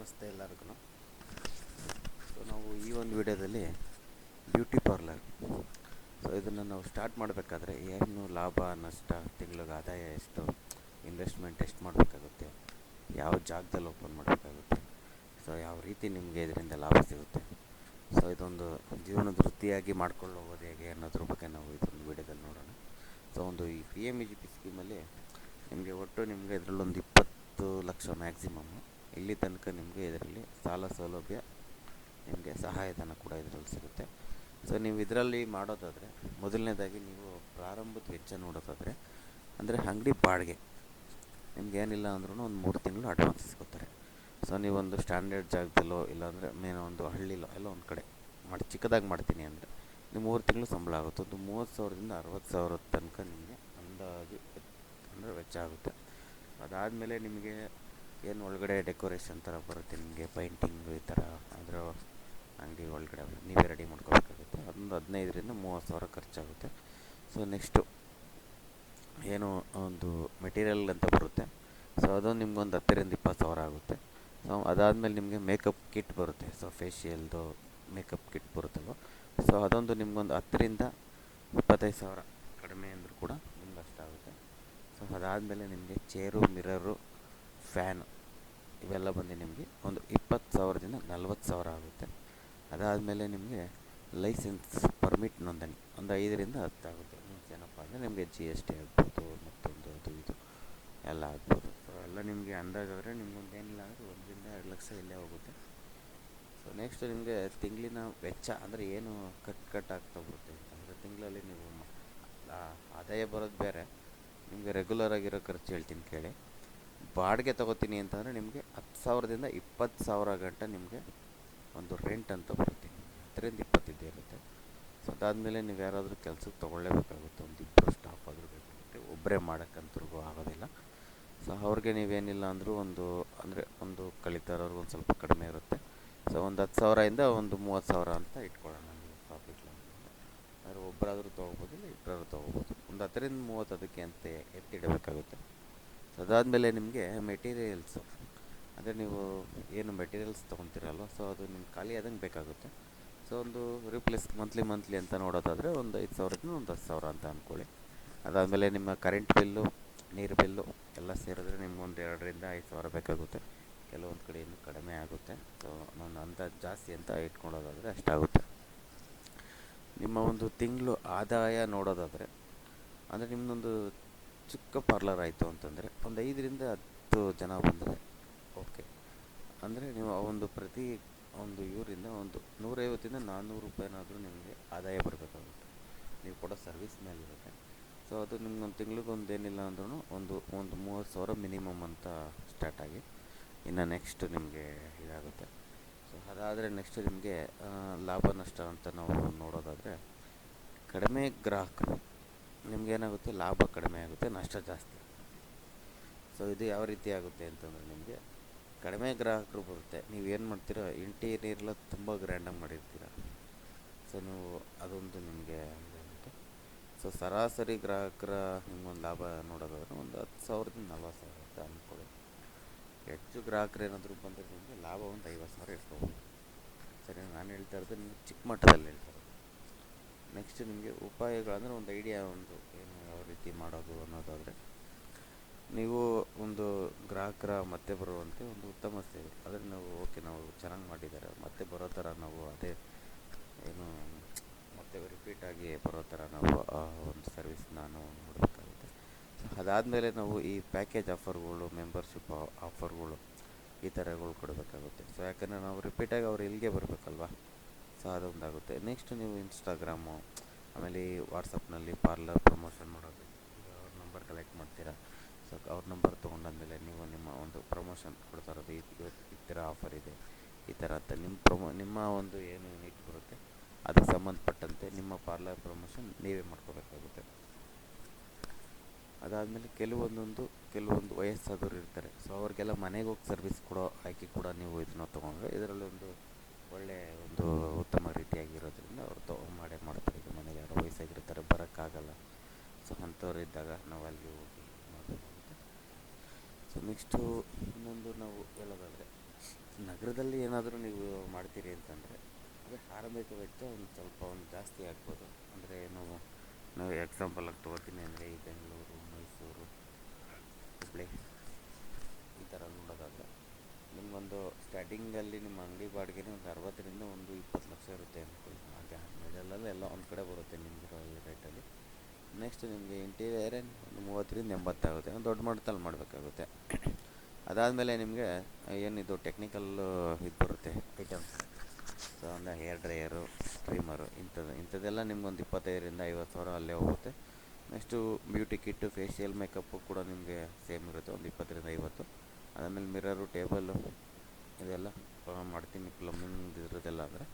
ನಮಸ್ತೆ ಎಲ್ಲರಿಗೂ ಸೊ ನಾವು ಈ ಒಂದು ವಿಡಿಯೋದಲ್ಲಿ ಬ್ಯೂಟಿ ಪಾರ್ಲರ್. ಸೊ ಇದನ್ನು ನಾವು ಸ್ಟಾರ್ಟ್ ಮಾಡಬೇಕಾದ್ರೆ ಏನು ಲಾಭ, ನಷ್ಟ ತಿಂಗಳಿಗೆ ಆದಾಯ ಎಷ್ಟು, ಇನ್ವೆಸ್ಟ್ಮೆಂಟ್ ಎಷ್ಟು ಮಾಡಬೇಕಾಗುತ್ತೆ, ಯಾವ ಜಾಗದಲ್ಲಿ ಓಪನ್ ಮಾಡಬೇಕಾಗುತ್ತೆ, ಸೊ, ಯಾವ ರೀತಿ ನಿಮಗೆ ಇದರಿಂದ ಲಾಭ ಸಿಗುತ್ತೆ. ಸೊ ಇದೊಂದು ಜೀವನದ ವೃತ್ತಿಯಾಗಿ ಮಾಡ್ಕೊಂಡು ಹೋಗೋದು ಹೇಗೆ ಅನ್ನೋದ್ರ ಬಗ್ಗೆ ನಾವು ಇದೊಂದು ವಿಡಿಯೋದಲ್ಲಿ ನೋಡೋಣ. ಸೊ ಒಂದು ಈ P M E G P ಸ್ಕೀಮಲ್ಲಿ ನಿಮಗೆ ಒಟ್ಟು ನಿಮಗೆ ಇದರಲ್ಲೊಂದು ಇಪ್ಪತ್ತು ಲಕ್ಷ ಮ್ಯಾಕ್ಸಿಮಮ್ಮು ಇಲ್ಲಿ ತನಕ ನಿಮಗೆ ಇದರಲ್ಲಿ ಸಾಲ ಸೌಲಭ್ಯ, ನಿಮಗೆ ಸಹಾಯಧನ ಕೂಡ ಇದರಲ್ಲಿ ಸಿಗುತ್ತೆ. ಸೊ ನೀವು ಇದರಲ್ಲಿ ಮಾಡೋದಾದರೆ, ಮೊದಲನೇದಾಗಿ ನೀವು ಪ್ರಾರಂಭದ ವೆಚ್ಚ ನೋಡೋದಾದರೆ, ಅಂದರೆ ಅಂಗಡಿ ಬಾಡಿಗೆ ನಿಮ್ಗೆ ಏನಿಲ್ಲ ಅಂದ್ರೂ ಒಂದು ಮೂರು ತಿಂಗಳು ಅಡ್ವಾನ್ಸ್ ಸಿಗುತ್ತಾರೆ. ಸೊ ನೀವೊಂದು ಸ್ಟ್ಯಾಂಡರ್ಡ್ ಜಾಗದಲ್ಲೋ, ಇಲ್ಲಾಂದರೆ ಮೇನ್ ಒಂದು ಹಳ್ಳಿಲೋ, ಎಲ್ಲೋ ಒಂದು ಕಡೆ ಮಾಡಿ, ಚಿಕ್ಕದಾಗಿ ಮಾಡ್ತೀನಿ ಅಂದರೆ ನೀವು ಮೂರು ತಿಂಗಳು ಸಂಬಳ ಆಗುತ್ತೆ. ಒಂದು ಮೂವತ್ತು ಸಾವಿರದಿಂದ ಅರವತ್ತು ಸಾವಿರದ ತನಕ ನಿಮಗೆ ಅಂದಾಜು, ಅಂದರೆ ವೆಚ್ಚ ಆಗುತ್ತೆ. ಅದಾದಮೇಲೆ ನಿಮಗೆ ಏನು ಒಳಗಡೆ ಡೆಕೋರೇಷನ್ ಥರ ಬರುತ್ತೆ ನಿಮಗೆ? ಪೈಂಟಿಂಗು ಈ ಥರ ಅದರ ಅಂಗಡಿ ಒಳಗಡೆ ನೀವೇ ರೆಡಿ ಮಾಡ್ಕೋಬೇಕಾಗುತ್ತೆ. ಅದೊಂದು ಹದಿನೈದರಿಂದ ಮೂವತ್ತು ಸಾವಿರ ಖರ್ಚಾಗುತ್ತೆ. ಸೊ ನೆಕ್ಸ್ಟು ಏನು ಒಂದು ಮೆಟೀರಿಯಲ್ ಅಂತ ಬರುತ್ತೆ. ಸೊ ಅದೊಂದು ನಿಮ್ಗೊಂದು ಹತ್ತರಿಂದ ಇಪ್ಪತ್ತು ಸಾವಿರ ಆಗುತ್ತೆ. ಸೊ ಅದಾದಮೇಲೆ ನಿಮಗೆ ಮೇಕಪ್ ಕಿಟ್ ಬರುತ್ತೆ. ಸೊ ಫೇಶಿಯಲ್ದು ಮೇಕಪ್ ಕಿಟ್ ಬರುತ್ತಲ್ವ? ಸೊ ಅದೊಂದು ನಿಮ್ಗೊಂದು ಹತ್ತರಿಂದ ಇಪ್ಪತ್ತೈದು ಸಾವಿರ ಕಡಿಮೆ ಅಂದರೂ ಕೂಡ ನಿಮ್ಗೆ ಅಷ್ಟಾಗುತ್ತೆ. ಸೊ ಅದಾದಮೇಲೆ ನಿಮಗೆ ಚೇರು ಮಿರರು ಫ್ಯಾನ್ ಇವೆಲ್ಲ ಬಂದು ನಿಮಗೆ ಒಂದು ಇಪ್ಪತ್ತು ಸಾವಿರದಿಂದ ನಲ್ವತ್ತು ಸಾವಿರ ಆಗುತ್ತೆ. ಅದಾದಮೇಲೆ ನಿಮಗೆ ಲೈಸೆನ್ಸ್ ಪರ್ಮಿಟ್ ನೋಂದಣಿ ಒಂದು ಐದರಿಂದ ಹತ್ತು ಆಗುತ್ತೆ. ಮೀನ್ಸ್ ಏನಪ್ಪ ಅಂದರೆ ನಿಮಗೆ ಜಿ ಎಸ್ ಟಿ ಆಗ್ಬೋದು, ಮತ್ತೊಂದು ಅದು ಇದು ಎಲ್ಲ ಆಗ್ಬೋದು. ಸೊ ಎಲ್ಲ ನಿಮಗೆ ಅಂದಾಜಾದರೆ ನಿಮ್ಗೊಂದು ಏನಿಲ್ಲ ಅಂದರೆ ಒಂದರಿಂದ ಎರಡು ಲಕ್ಷ ಇಲ್ಲೇ ಹೋಗುತ್ತೆ. ಸೊ ನೆಕ್ಸ್ಟ್ ನಿಮಗೆ ತಿಂಗಳಿನ ವೆಚ್ಚ ಅಂದರೆ ಏನು ಕಟ್ ಕಟ್ ಆಗ್ತಾ ಬರುತ್ತೆ ಅಂದರೆ ತಿಂಗಳಲ್ಲಿ ನೀವು ಆದಾಯ ಬರೋದು ಬೇರೆ. ನಿಮಗೆ ರೆಗ್ಯುಲರ್ ಆಗಿರೋ ಖರ್ಚು ಹೇಳ್ತೀನಿ ಕೇಳಿ. ಬಾಡಿಗೆ ತಗೋತೀನಿ ಅಂತಂದರೆ ನಿಮಗೆ ಹತ್ತು ಸಾವಿರದಿಂದ ಇಪ್ಪತ್ತು ಸಾವಿರ ಗಂಟ ನಿಮಗೆ ಒಂದು ರೆಂಟ್ ಅಂತ ಬರುತ್ತೆ. ಹತ್ತರಿಂದ ಇಪ್ಪತ್ತಿದ್ದೇ ಇರುತ್ತೆ. ಸೊ ಅದಾದಮೇಲೆ ನೀವು ಯಾರಾದರೂ ಕೆಲಸಕ್ಕೆ ತೊಗೊಳ್ಳೇಬೇಕಾಗುತ್ತೆ. ಒಂದು ಇಬ್ಬರು ಸ್ಟಾಫ್ ಆದರೂ ಬೇಕಾಗುತ್ತೆ. ಒಬ್ಬರೇ ಮಾಡೋಕ್ಕಂತರಿಗೂ ಆಗೋದಿಲ್ಲ. ಸೊ ಅವ್ರಿಗೆ ನೀವೇನಿಲ್ಲ ಅಂದರೂ ಒಂದು, ಅಂದರೆ ಒಂದು ಕಲಿತಾರವ್ರಿಗೆ ಒಂದು ಸ್ವಲ್ಪ ಕಡಿಮೆ ಇರುತ್ತೆ. ಸೊ ಒಂದು ಹತ್ತು ಸಾವಿರದಿಂದ ಒಂದು ಮೂವತ್ತು ಸಾವಿರ ಅಂತ ಇಟ್ಕೊಳ್ಳೋಣ ನೀವು ಪ್ರಾಫಿಟ್ ಆದರೆ ಒಬ್ಬರಾದರೂ ತೊಗೋಬೋದು ಇಲ್ಲ ಇಬ್ಬರಾದ್ರೂ ತೊಗೋಬೋದು ಒಂದು ಹತ್ತರಿಂದ ಮೂವತ್ತು ಅದಕ್ಕೆ ಅಂತ ಎತ್ತಿಡಬೇಕಾಗುತ್ತೆ ಅದಾದಮೇಲೆ ನಿಮಗೆ ಮೆಟೀರಿಯಲ್ಸ್ ಅಂದರೆ ನೀವು ಏನು ಮೆಟೀರಿಯಲ್ಸ್ ತೊಗೊತೀರಲ್ವ? ಸೊ ಅದು ನಿಮ್ಗೆ ಖಾಲಿ ಆದಂಗೆ ಬೇಕಾಗುತ್ತೆ. ಸೊ ಒಂದು ರಿಪ್ಲೇಸ್ ಮಂತ್ಲಿ ಮಂತ್ಲಿ ಅಂತ ನೋಡೋದಾದರೆ ಒಂದು ಐದು ಸಾವಿರದಿಂದ ಒಂದು ಹತ್ತು ಸಾವಿರ ಅಂತ ಅಂದ್ಕೊಳ್ಳಿ ಅದಾದಮೇಲೆ ನಿಮ್ಮ ಕರೆಂಟ್ ಬಿಲ್ಲು ನೀರು ಬಿಲ್ಲು ಎಲ್ಲ ಸೇರಿದ್ರೆ ನಿಮ್ಗೊಂದು ಎರಡರಿಂದ ಐದು ಸಾವಿರ ಬೇಕಾಗುತ್ತೆ. ಕೆಲವೊಂದು ಕಡೆ ಇನ್ನೂ ಕಡಿಮೆ ಆಗುತ್ತೆ. ಸೊ ನಾನು ಅಂತ ಜಾಸ್ತಿ ಅಂತ ಇಟ್ಕೊಳ್ಳೋದಾದರೆ ಅಷ್ಟಾಗುತ್ತೆ ನಿಮ್ಮ ಒಂದು ತಿಂಗಳು ಆದಾಯ ನೋಡೋದಾದರೆ, ಅಂದರೆ ನಿಮ್ಮದೊಂದು ಚಿಕ್ಕ ಪಾರ್ಲರ್ ಆಯಿತು ಅಂತಂದರೆ ಒಂದು ಐದರಿಂದ ಹತ್ತು ಜನ ಬಂದರೆ ಓಕೆ ಅಂದರೆ ನೀವು ಆ ಒಂದು ಪ್ರತಿ ಒಂದು ಇವರಿಂದ ಒಂದು ನೂರೈವತ್ತಿಂದ ನಾನ್ನೂರು ರೂಪಾಯಿನಾದರೂ ನಿಮಗೆ ಆದಾಯ ಬರಬೇಕಾಗುತ್ತೆ. ನೀವು ಕೊಡೋ ಸರ್ವಿಸ್ ಮೇಲಿರುತ್ತೆ. ಸೊ ಅದು ನಿಮ್ಗೊಂದು ತಿಂಗಳಿಗೊಂದು ಏನಿಲ್ಲ ಅಂದ್ರೂ ಒಂದು ಒಂದು ಮೂವತ್ತು ಸಾವಿರ ಮಿನಿಮಮ್ ಅಂತ ಸ್ಟಾರ್ಟ್ ಆಗಿ ಇನ್ನು ನೆಕ್ಸ್ಟ್ ನಿಮಗೆ ಇದಾಗುತ್ತೆ. ಸೊ ಅದಾದರೆ ನೆಕ್ಸ್ಟ್ ನಿಮಗೆ ಲಾಭ ನಷ್ಟ ಅಂತ ನಾವು ನೋಡೋದಾದರೆ ಕಡಿಮೆ ಗ್ರಾಹಕರು ನಿಮಗೇನಾಗುತ್ತೆ? ಲಾಭ ಕಡಿಮೆ ಆಗುತ್ತೆ, ನಷ್ಟ ಜಾಸ್ತಿ. ಸೊ ಇದು ಯಾವ ರೀತಿ ಆಗುತ್ತೆ ಅಂತಂದರೆ ನಿಮಗೆ ಕಡಿಮೆ ಗ್ರಾಹಕರು ಬರುತ್ತೆ. ನೀವು ಏನು ಮಾಡ್ತೀರಾ? ಇಂಟೀರಿಯರ್ಲ ತುಂಬ ಗ್ರ್ಯಾಂಡಾಗಿ ಮಾಡಿರ್ತೀರ. ಸೊ ನೀವು ಅದೊಂದು ನಿಮಗೆ ಸೊ ಸರಾಸರಿ ಗ್ರಾಹಕರ ನಿಮ್ಗೊಂದು ಲಾಭ ನೋಡೋದಾದ್ರೆ ಒಂದು ಹತ್ತು ಸಾವಿರದಿಂದ ನಲ್ವತ್ತು ಸಾವಿರ ಅಂತ ಅಂದ್ಕೊಳ್ಳಿ. ಹೆಚ್ಚು ಗ್ರಾಹಕರು ಏನಾದರೂ ಬಂದರೆ ನಿಮಗೆ ಲಾಭ ಒಂದು ಐವತ್ತು ಸಾವಿರ ಇಟ್ಕೋಬೋದು ಸರಿ ನಾನು ಹೇಳ್ತಾ ಇರೋದು ನಿಮಗೆ ಚಿಕ್ಕ ಮಟ್ಟದಲ್ಲಿ ಹೇಳ್ತಾ ಇರೋದು. ನೆಕ್ಸ್ಟ್ ನಿಮಗೆ ಉಪಾಯಗಳಂದರೆ ಒಂದು ಐಡಿಯಾ ಒಂದು ಏನು ಯಾವ ರೀತಿ ಮಾಡೋದು ಅನ್ನೋದಾದರೆ, ನೀವು ಒಂದು ಗ್ರಾಹಕರ ಮತ್ತೆ ಬರುವಂತೆ ಒಂದು ಉತ್ತಮ ಸೇವೆ. ಅದನ್ನು ನಾವು ಓಕೆ ನಾವು ಚೆನ್ನಾಗಿ ಮಾಡಿದ್ದಾರೆ. ಮತ್ತೆ ಬರೋ ಥರ ನಾವು ಅದೇ ಏನು, ಮತ್ತೆ ರಿಪೀಟಾಗಿ ಬರೋ ಥರ ನಾವು, ಆ, ಒಂದು ಸರ್ವಿಸ್ನ ನಾವು ನೋಡಬೇಕಾಗುತ್ತೆ. ಸೊ ಅದಾದಮೇಲೆ ನಾವು ಈ ಪ್ಯಾಕೇಜ್ ಆಫರ್ಗಳು ಮೆಂಬರ್ಶಿಪ್ ಆಫರ್ಗಳು ಈ ಥರಗಳು ಕೊಡಬೇಕಾಗುತ್ತೆ. ಸೊ ಯಾಕಂದರೆ ನಾವು ರಿಪೀಟಾಗಿ ಅವ್ರು ಇಲ್ಲಿಗೆ ಬರಬೇಕಲ್ವಾ? ಸೊ ಅದೊಂದಾಗುತ್ತೆ ನೆಕ್ಸ್ಟ್ ನೀವು ಇನ್ಸ್ಟಾಗ್ರಾಮು ಆಮೇಲೆ ವಾಟ್ಸಪ್ನಲ್ಲಿ ಪಾರ್ಲರ್ ಪ್ರಮೋಷನ್ ಮಾಡೋದು. ಅವ್ರ ನಂಬರ್ ಕಲೆಕ್ಟ್ ಮಾಡ್ತೀರಾ? ಸೊ ಅವ್ರ ನಂಬರ್ ತೊಗೊಂಡಾದಮೇಲೆ ನೀವು ನಿಮ್ಮ ಒಂದು ಪ್ರಮೋಷನ್ ಕೊಡ್ತಾ ಇರೋದು. ಈ ಥರ ಆಫರ್ ಇದೆ, ಈ ಥರ ಅಂತ ನಿಮ್ಮ ಪ್ರಮೋ ನಿಮ್ಮ ಒಂದು ಏನು ಯೂನಿಟ್ ಬರುತ್ತೆ, ಅದಕ್ಕೆ ಸಂಬಂಧಪಟ್ಟಂತೆ ನಿಮ್ಮ ಪಾರ್ಲರ್ ಪ್ರಮೋಷನ್ ನೀವೇ ಮಾಡ್ಕೋಬೇಕಾಗುತ್ತೆ. ಅದಾದಮೇಲೆ ಕೆಲವೊಂದೊಂದು, ಕೆಲವೊಂದು ವಯಸ್ಸಾದವರು ಇರ್ತಾರೆ. ಸೊ ಅವ್ರಿಗೆಲ್ಲ ಮನೆಗೆ ಹೋಗಿ ಸರ್ವಿಸ್ ಕೊಡೋ ಆಯ್ಕೆ ಕೂಡ ನೀವು ಇದನ್ನ ತೊಗೊಂಡ್ರೆ. ಇದರಲ್ಲಿ ಒಂದು ಒಳ್ಳೆಯ ಒಂದು ಉತ್ತಮ ರೀತಿಯಾಗಿರೋದ್ರಿಂದ ಅವ್ರು ತಗೊ ಮಾಡೇ ಮಾಡ್ತಾರೆ. ಈಗ ಮನೆಗೆ ಯಾರೋ ವಯಸ್ಸಾಗಿರ್ತಾರೆ, ಬರೋಕ್ಕಾಗಲ್ಲ. ಸೊ ಅಂಥವ್ರು ಇದ್ದಾಗ ನಾವು ಅಲ್ಲಿ ಹೋಗಿ ಮಾಡಬೇಕಾಗುತ್ತೆ ಸೊ ನೆಕ್ಸ್ಟು ಇನ್ನೊಂದು ನಾವು ಹೇಳೋದಾದರೆ, ನಗರದಲ್ಲಿ ಏನಾದರೂ ನೀವು ಮಾಡ್ತೀರಿ ಅಂತಂದರೆ, ಅದೇ ಆರಂಭಿಕ ವೆಚ್ಚ ಒಂದು ಸ್ವಲ್ಪ ಒಂದು ಜಾಸ್ತಿ ಆಗ್ಬೋದು. ಅಂದರೆ ನಾವು ನಾವು ಎಕ್ಸಾಂಪಲಾಗಿ ತೊಗೋತೀನಿ ಅಂದರೆ ಈ ಬೆಂಗಳೂರು, ಮೈಸೂರು ಹುಬ್ಬಳ್ಳಿ ಈ ಥರ ನಿಮಗೊಂದು ಸ್ಟಾರ್ಟಿಂಗಲ್ಲಿ ನಿಮ್ಮ ಅಂಗಡಿ ಬಾಡಿಗೆನೇ ಒಂದು ಅರವತ್ತರಿಂದ ಒಂದು ಇಪ್ಪತ್ತು ಲಕ್ಷ ಇರುತ್ತೆ ಅಂದ್ಕೊಳ್ಳಿ ಹಾಗೆ ಮಿಡಲಲ್ಲಿ ಎಲ್ಲ ಒಂದು ಕಡೆ ಬರುತ್ತೆ ನಿಮಗಿರೋ ಈ ರೇಟಲ್ಲಿ. ನೆಕ್ಸ್ಟ್ ನಿಮಗೆ ಇಂಟೀರಿಯರೇ ಒಂದು ಮೂವತ್ತರಿಂದ ಎಂಬತ್ತಾಗುತ್ತೆ. ದೊಡ್ಡ ಮಟ್ಟದಲ್ಲಿ ಮಾಡಬೇಕಾಗುತ್ತೆ. ಅದಾದಮೇಲೆ ನಿಮಗೆ ಏನಿದು ಟೆಕ್ನಿಕಲ್ ಇದು ಬರುತ್ತೆ ಐಟಮ್ಸ್ ಸೊ ಅಂದರೆ ಹೇರ್ ಡ್ರೈಯರು ಟ್ರಿಮ್ಮರು ಇಂಥದ್ದು. ಇಂಥದ್ದೆಲ್ಲ ನಿಮ್ಗೊಂದು ಇಪ್ಪತ್ತೈದರಿಂದ ಐವತ್ತು ಸಾವಿರ ಅಲ್ಲೇ ಹೋಗುತ್ತೆ. Next beauty kit facial makeup ಕೂಡ ನಿಮಗೆ ಸೇಮ್ ಇರುತ್ತೆ. ಒಂದು ಇಪ್ಪತ್ತರಿಂದ ಐವತ್ತು. ಅದಾದಮೇಲೆ ಮಿರರು ಟೇಬಲ್ಲು ಇದೆಲ್ಲ ಮಾಡ್ತೀನಿ ಪ್ಲಮ್ಮಿಂಗ್ ಇರೋದೆಲ್ಲ ಅಂದರೆ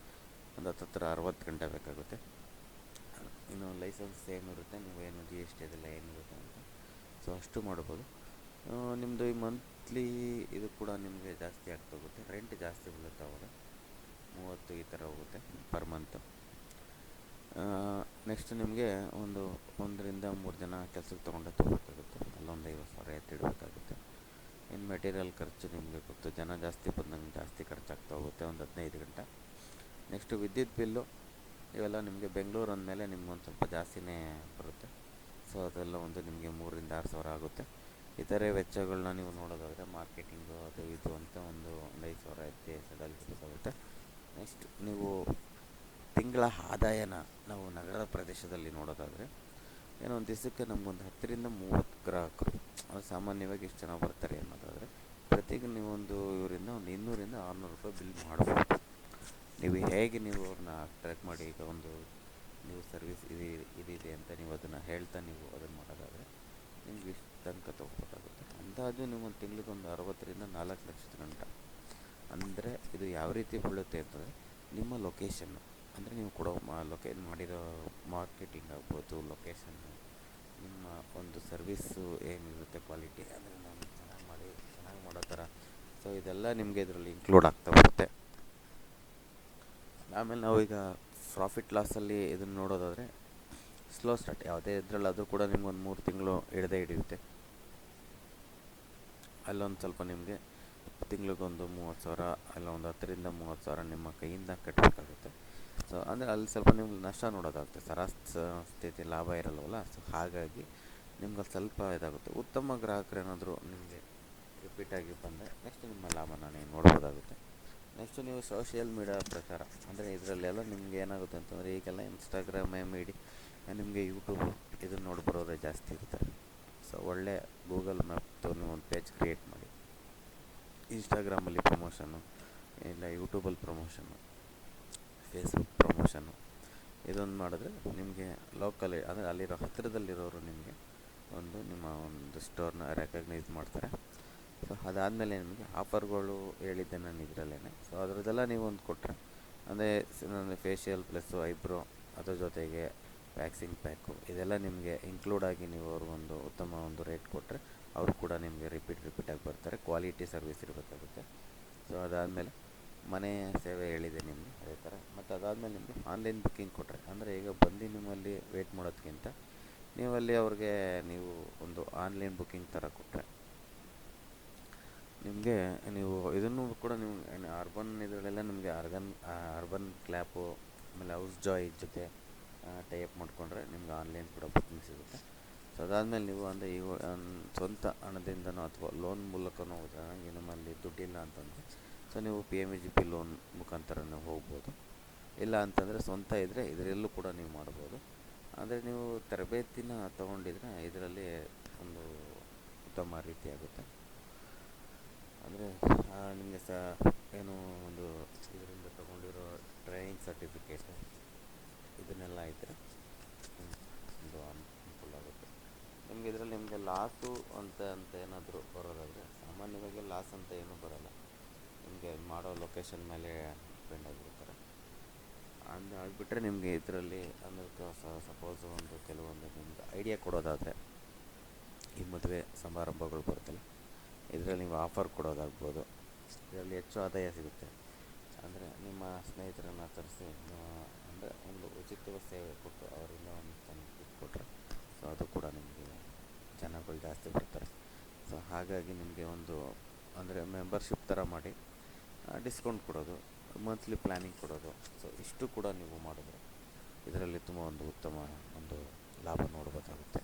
ಒಂದು ಹತ್ತತ್ರ ಅರವತ್ತು ಗಂಟೆ ಬೇಕಾಗುತ್ತೆ. ಇನ್ನು ಲೈಸೆನ್ಸ್ ಏನಿರುತ್ತೆ, ನೀವು ಏನು ಜಿ ಎಸ್ ಟಿ ಅದೆಲ್ಲ ಏನಿರುತ್ತೆ ಅಂತ. ಸೊ ಅಷ್ಟು ಮಾಡ್ಬೋದು. ನಿಮ್ಮದು ಈ ಮಂತ್ಲಿ ಇದು ಕೂಡ ನಿಮಗೆ ಜಾಸ್ತಿ ಆಗ್ತಾ ಹೋಗುತ್ತೆ ರೆಂಟ್ ಜಾಸ್ತಿ ಬೀಳುತ್ತೆ ಅವಾಗ. ಮೂವತ್ತು ಈ ಥರ ಹೋಗುತ್ತೆ ಪರ್ ಮಂತ್ ನೆಕ್ಸ್ಟ್ ನಿಮಗೆ ಒಂದು ಒಂದರಿಂದ ಮೂರು ಜನ ಕೆಲಸಕ್ಕೆ ತೊಗೊಂಡೆ ತೊಗೋಬೇಕಾಗುತ್ತೆ. ಅಲ್ಲೊಂದು ಐವತ್ತು ಸಾವಿರ ಎತ್ತಿಡಬೇಕಾಗುತ್ತೆ. ಇನ್ನು ಮೆಟೀರಿಯಲ್ ಖರ್ಚು ನಿಮಗೆ ಗೊತ್ತು. ಜನ ಜಾಸ್ತಿ ಬಂದಂಗೆ ಜಾಸ್ತಿ ಖರ್ಚಾಗ್ತಾ ಹೋಗುತ್ತೆ ಒಂದು ಹದಿನೈದು ಗಂಟೆ. ನೆಕ್ಸ್ಟು ವಿದ್ಯುತ್ ಬಿಲ್ಲು, ಇವೆಲ್ಲ ನಿಮಗೆ ಬೆಂಗಳೂರು ಅಂದಮೇಲೆ ನಿಮ್ಗೆ ಒಂದು ಸ್ವಲ್ಪ ಜಾಸ್ತಿನೇ ಬರುತ್ತೆ. ಸೊ ಅದೆಲ್ಲ ಒಂದು ನಿಮಗೆ ಮೂರರಿಂದ ಆರು ಸಾವಿರ ಆಗುತ್ತೆ. ಇತರೆ ವೆಚ್ಚಗಳನ್ನ ನೀವು ನೋಡೋದಾದರೆ ಮಾರ್ಕೆಟಿಂಗು, ಅದು ಇದು ಅಂತ ಒಂದು ಒಂದು ಐದು ಸಾವಿರ ಎತ್ತಿ ಸಡಲ್ ಬೇಕಾಗುತ್ತೆ ನೆಕ್ಸ್ಟ್ ನೀವು ತಿಂಗಳ ಆದಾಯನ ನಾವು ನಗರ ಪ್ರದೇಶದಲ್ಲಿ ನೋಡೋದಾದರೆ ಏನೋ ಒಂದು ದಿವಸಕ್ಕೆ ನಮಗೊಂದು ಹತ್ತರಿಂದ ಮೂವತ್ತು ಗ್ರಾಹಕರು. ಅದು ಸಾಮಾನ್ಯವಾಗಿ ಎಷ್ಟು ಜನ ಬರ್ತಾರೆ ಅನ್ನೋದಾದರೆ ಪ್ರತಿಗೆ ನೀವೊಂದು ಇವರಿಂದ ಒಂದು ಇನ್ನೂರಿಂದ ಆರುನೂರು ರೂಪಾಯಿ ಬಿಲ್ ಮಾಡ್ಬೋದು. ನೀವು ಹೇಗೆ ನೀವು ಅವ್ರನ್ನ ಟ್ರ್ಯಾಕ್ ಮಾಡಿ ಈಗ ಒಂದು ನೀವು ಸರ್ವಿಸ್ ಇದು, ಇದಿದೆ ಅಂತ ನೀವು ಅದನ್ನು ಹೇಳ್ತಾ ನೀವು ಅದನ್ನು ಮಾಡೋದಾದರೆ, ನಿಮ್ಗೆ ಇಷ್ಟು ತನಕ ತೊಗೋಬೇಕಾಗುತ್ತೆ. ಅಂದಾಜು ನಿಮಗೊಂದು ತಿಂಗ್ಳಿಗೆ ಒಂದು ಅರವತ್ತರಿಂದ ನಾಲ್ಕು ಲಕ್ಷದ ಗಂಟ ಅಂದರೆ ಇದು ಯಾವ ರೀತಿ ಬೀಳುತ್ತೆ ಅಂತಂದರೆ, ನಿಮ್ಮ ಲೊಕೇಶನ್ನು ಅಂದರೆ ನೀವು ಕೊಡೋ ಮಾ ಲೊಕೇನ್ ಮಾಡಿರೋ ಮಾರ್ಕೆಟಿಂಗ್ ಆಗ್ಬೋದು, ಲೊಕೇಶನ್, ನಿಮ್ಮ ಒಂದು ಸರ್ವೀಸು ಏನಿರುತ್ತೆ ಕ್ವಾಲಿಟಿ ಅಂದರೆ ನಾವು ಚೆನ್ನಾಗಿ ಮಾಡಿ, ಚೆನ್ನಾಗಿ ಮಾಡೋ ಥರ. ಸೊ ಇದೆಲ್ಲ ನಿಮಗೆ ಇದರಲ್ಲಿ ಇನ್ಕ್ಲೂಡ್ ಆಗ್ತಾ ಬರುತ್ತೆ. ಆಮೇಲೆ ನಾವು ಈಗ ಪ್ರಾಫಿಟ್ ಲಾಸಲ್ಲಿ ಇದನ್ನು ನೋಡೋದಾದರೆ ಸ್ಲೋ ಸ್ಟಾರ್ಟ್ ಯಾವುದೇ ಇದರಲ್ಲಾದರೂ ಕೂಡ ನಿಮ್ಗೊಂದು ಮೂರು ತಿಂಗಳು ಹಿಡ್ದೇ ಹಿಡಿಯುತ್ತೆ. ಅಲ್ಲೊಂದು ಸ್ವಲ್ಪ ನಿಮಗೆ ತಿಂಗಳಿಗೊಂದು ಮೂವತ್ತು ಸಾವಿರ ಅಲ್ಲ ಒಂದು ಹತ್ತರಿಂದ ಮೂವತ್ತು ಸಾವಿರ ನಿಮ್ಮ ಕೈಯಿಂದ ಕಟ್ಟಬೇಕಾಗುತ್ತೆ ಸೊ ಅಂದರೆ ಅಲ್ಲಿ ಸ್ವಲ್ಪ ನಿಮ್ಗೆ ನಷ್ಟ ನೋಡೋದಾಗುತ್ತೆ ಸರಾಸ ಸ್ಥಿತಿ ಲಾಭ ಇರಲ್ವಲ್ಲ? ಸೊ ಹಾಗಾಗಿ ನಿಮ್ಗೆ ಸ್ವಲ್ಪ ಇದಾಗುತ್ತೆ. ಉತ್ತಮ ಗ್ರಾಹಕರು ಏನಾದರೂ ನಿಮಗೆ ರಿಪೀಟಾಗಿ ಬಂದರೆ ನೆಕ್ಸ್ಟ್ ನಿಮ್ಮ ಲಾಭನ ನೀವು ನೋಡ್ಬೋದಾಗುತ್ತೆ. ನೆಕ್ಸ್ಟ್ ನೀವು ಸೋಷಿಯಲ್ ಮೀಡಿಯಾ ಪ್ರಕಾರ, ಅಂದರೆ ಇದರಲ್ಲೆಲ್ಲ ನಿಮ್ಗೆ ಏನಾಗುತ್ತೆ ಅಂತಂದರೆ ಈಗೆಲ್ಲ ಇನ್ಸ್ಟಾಗ್ರಾಮ್ ಮೀಡಿ, ನಿಮಗೆ ಯೂಟ್ಯೂಬ್ ಇದನ್ನು ನೋಡಿ ಜಾಸ್ತಿ ಇರ್ತಾರೆ. ಸೊ ಒಳ್ಳೆ ಗೂಗಲ್ ಮ್ಯಾಪ್ದು ನೀವು ಒಂದು ಪೇಜ್ ಕ್ರಿಯೇಟ್ ಮಾಡಿ. ಇನ್ಸ್ಟಾಗ್ರಾಮಲ್ಲಿ ಪ್ರಮೋಷನ್ನು ಇಲ್ಲ ಯೂಟ್ಯೂಬಲ್ಲಿ ಪ್ರಮೋಷನ್ನು ಫೇಸ್ಬುಕ್ ಪ್ರಮೋಷನು ಇದೊಂದು ಮಾಡಿದ್ರೆ ನಿಮಗೆ ಲೋಕಲ್ ಅಂದರೆ ಅಲ್ಲಿರೋ ಹತ್ತಿರದಲ್ಲಿರೋರು ನಿಮಗೆ ಒಂದು ನಿಮ್ಮ ಒಂದು ಸ್ಟೋರ್ನ ರೆಕಗ್ನೈಸ್ ಮಾಡ್ತಾರೆ. ಸೊ ಅದಾದಮೇಲೆ ನಿಮಗೆ ಆಫರ್ಗಳು ಹೇಳಿದ್ದೆ ನಾನು ಇದರಲ್ಲೇ ಸೊ ಅದರದ್ದೆಲ್ಲ ನೀವು ಒಂದು ಕೊಟ್ಟರೆ ಅಂದರೆ ನನ್ನ ಫೇಶಿಯಲ್ ಪ್ಲಸ್ಸು ಐಬ್ರೋ ಅದ್ರ ಜೊತೆಗೆ ವ್ಯಾಕ್ಸಿಂಗ್ ಪ್ಯಾಕು ಇದೆಲ್ಲ ನಿಮಗೆ ಇನ್ಕ್ಲೂಡ್ ಆಗಿ ನೀವು ಅವ್ರಿಗೊಂದು ಉತ್ತಮ ಒಂದು ರೇಟ್ ಕೊಟ್ಟರೆ ಅವರು ಕೂಡ ನಿಮಗೆ ರಿಪೀಟ್ ರಿಪೀಟಾಗಿ ಬರ್ತಾರೆ. ಕ್ವಾಲಿಟಿ ಸರ್ವಿಸ್ ಇರಬೇಕಾಗುತ್ತೆ. ಸೊ ಅದಾದಮೇಲೆ ಮನೆ ಸೇವೆ ಹೇಳಿದೆ ನಿಮಗೆ, ಅದೇ ಥರ. ಮತ್ತು ಅದಾದಮೇಲೆ ನಿಮಗೆ ಆನ್ಲೈನ್ ಬುಕ್ಕಿಂಗ್ ಕೊಟ್ಟರೆ ಅಂದರೆ ಈಗ ಬಂದು ನಿಮ್ಮಲ್ಲಿ ವೇಯ್ಟ್ ಮಾಡೋದಕ್ಕಿಂತ ನೀವಲ್ಲಿ ಅವ್ರಿಗೆ ನೀವು ಒಂದು ಆನ್ಲೈನ್ ಬುಕ್ಕಿಂಗ್ ಥರ ಕೊಟ್ಟರೆ ನಿಮಗೆ ನೀವು ಇದನ್ನು ಕೂಡ ನೀವು ಅರ್ಬನ್ ಇದರಲ್ಲೆಲ್ಲ ನಿಮಗೆ ಅರ್ಗನ್ ಅರ್ಬನ್ ಕ್ಲ್ಯಾಪು ಆಮೇಲೆ ಹೌಸ್ ಜಾಯ್ ಜೊತೆ ಟೈಪ್ ಮಾಡಿಕೊಂಡ್ರೆ ನಿಮ್ಗೆ ಆನ್ಲೈನ್ ಕೂಡ ಬುಕ್ಕಿಂಗ್ ಸಿಗುತ್ತೆ. ಸೊ ಅದಾದಮೇಲೆ ನೀವು ಅಂದರೆ ಈಗ ಸ್ವಂತ ಹಣದಿಂದನೋ ಅಥವಾ ಲೋನ್ ಮೂಲಕನೋ ಹೋದಾಗ ನಿಮ್ಮಲ್ಲಿ ದುಡ್ಡಿಲ್ಲ ಅಂತಂದರೆ ಸೊ ನೀವು P M E G P loan ಮುಖಾಂತರ ನೀವು ಹೋಗ್ಬೋದು. ಇಲ್ಲ ಅಂತಂದರೆ ಸ್ವಂತ ಇದ್ದರೆ ಇದರಲ್ಲೂ ಕೂಡ ನೀವು ಮಾಡ್ಬೋದು. ಆದರೆ ನೀವು ತರಬೇತಿನ ತೊಗೊಂಡಿದ್ರೆ ಇದರಲ್ಲಿ ಒಂದು ಉತ್ತಮ ರೀತಿ ಆಗುತ್ತೆ. ಅಂದರೆ ನಿಮಗೆ ಸಹ ಏನು ಒಂದು ಇದರಿಂದ ತೊಗೊಂಡಿರೋ ಟ್ರೈನಿಂಗ್ ಸರ್ಟಿಫಿಕೇಟು ಇದನ್ನೆಲ್ಲ ಇದ್ದರೆ ಒಂದು ಅನುಕೂಲ ಆಗುತ್ತೆ. ನಿಮಗೆ ಇದರಲ್ಲಿ ನಿಮಗೆ ಲಾಸು ಅಂತ ಅಂತ ಏನಾದರೂ ಬರೋದಾದರೆ, ಸಾಮಾನ್ಯವಾಗಿ ಲಾಸ್ ಅಂತ ಏನೂ ಬರೋಲ್ಲ. ನಿಮಗೆ ಮಾಡೋ ಲೊಕೇಶನ್ ಮೇಲೆ ಡಿಪೆಂಡ್ ಆಗಿರ್ತಾರೆ. ಅಂದು ಆಗಿಬಿಟ್ರೆ ನಿಮಗೆ ಇದರಲ್ಲಿ ಅಂದರೆ ಸಪೋಸ್ ಒಂದು ಕೆಲವೊಂದು ನಿಮ್ಗೆ ಐಡಿಯಾ ಕೊಡೋದಾದರೆ ಈ ಮದುವೆ ಸಮಾರಂಭಗಳು ಬರುತ್ತಲ್ಲ, ಇದರಲ್ಲಿ ನೀವು ಆಫರ್ ಕೊಡೋದಾಗ್ಬೋದು, ಇದರಲ್ಲಿ ಹೆಚ್ಚು ಆದಾಯ ಸಿಗುತ್ತೆ. ಅಂದರೆ ನಿಮ್ಮ ಸ್ನೇಹಿತರನ್ನು ತರಿಸಿ ಅಂದರೆ ಒಂದು ಉಚಿತ ಸೇವೆ ಕೊಟ್ಟು ಅವರಿಂದ ಒಂದು ಗಿಫ್ಟ್ ಕೊಟ್ಟರೆ ಸೊ ಅದು ಕೂಡ ನಿಮಗೆ ಜನಗಳು ಜಾಸ್ತಿ ಬರ್ತಾರೆ. ಸೊ ಹಾಗಾಗಿ ನಿಮಗೆ ಒಂದು ಅಂದರೆ ಮೆಂಬರ್ಶಿಪ್ ಥರ ಮಾಡಿ ಡಿಸ್ಕೌಂಟ್ ಕೊಡೋದು ಮಂತ್ಲಿ ಪ್ಲ್ಯಾನಿಂಗ್ ಕೊಡೋದು. ಸೊ ಇಷ್ಟು ಕೂಡ ನೀವು ಮಾಡಿದ್ರೆ ಇದರಲ್ಲಿ ತುಂಬ ಒಂದು ಉತ್ತಮ ಒಂದು ಲಾಭ ನೋಡಬೇಕಾಗುತ್ತೆ.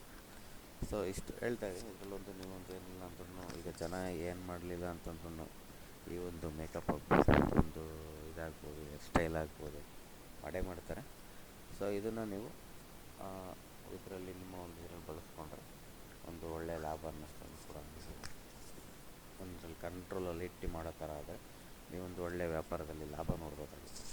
ಸೊ ಇಷ್ಟು ಹೇಳ್ತಾ ಇದ್ದೀನಿ. ಇದರಲ್ಲೊಂದು ನೀವೊಂದು ಏನಿಲ್ಲ ಅಂದ್ರೂ ಈಗ ಜನ ಏನು ಮಾಡಲಿಲ್ಲ ಅಂತಂದ್ರೂ ಈ ಒಂದು ಮೇಕಪ್ ಆಗ್ಬೋದು ಒಂದು ಇದಾಗ್ಬೋದು ಹೇರ್ ಸ್ಟೈಲ್ ಆಗ್ಬೋದು, ಮಾಡೇ ಮಾಡ್ತಾರೆ. ಸೊ ಇದನ್ನು ನೀವು ಇದರಲ್ಲಿ ನಿಮ್ಮ ಒಂದು ಇದರಲ್ಲಿ ಬಳಸ್ಕೊಂಡ್ರೆ ಒಂದು ಒಳ್ಳೆಯ ಲಾಭ ಅನ್ನೋಷ್ಟನ್ನು ಕೂಡ ಒಂದರಲ್ಲಿ ಒಂದ್ರಲ್ಲಿ ಕಂಟ್ರೋಲಲ್ಲಿ ಇಟ್ಟು ಮಾಡೋ ಥರ ಆದರೆ ನೀವೊಂದು ಒಳ್ಳೆಯ ವ್ಯಾಪಾರದಲ್ಲಿ ಲಾಭ ನೋಡ್ಬೋದಾಗುತ್ತೆ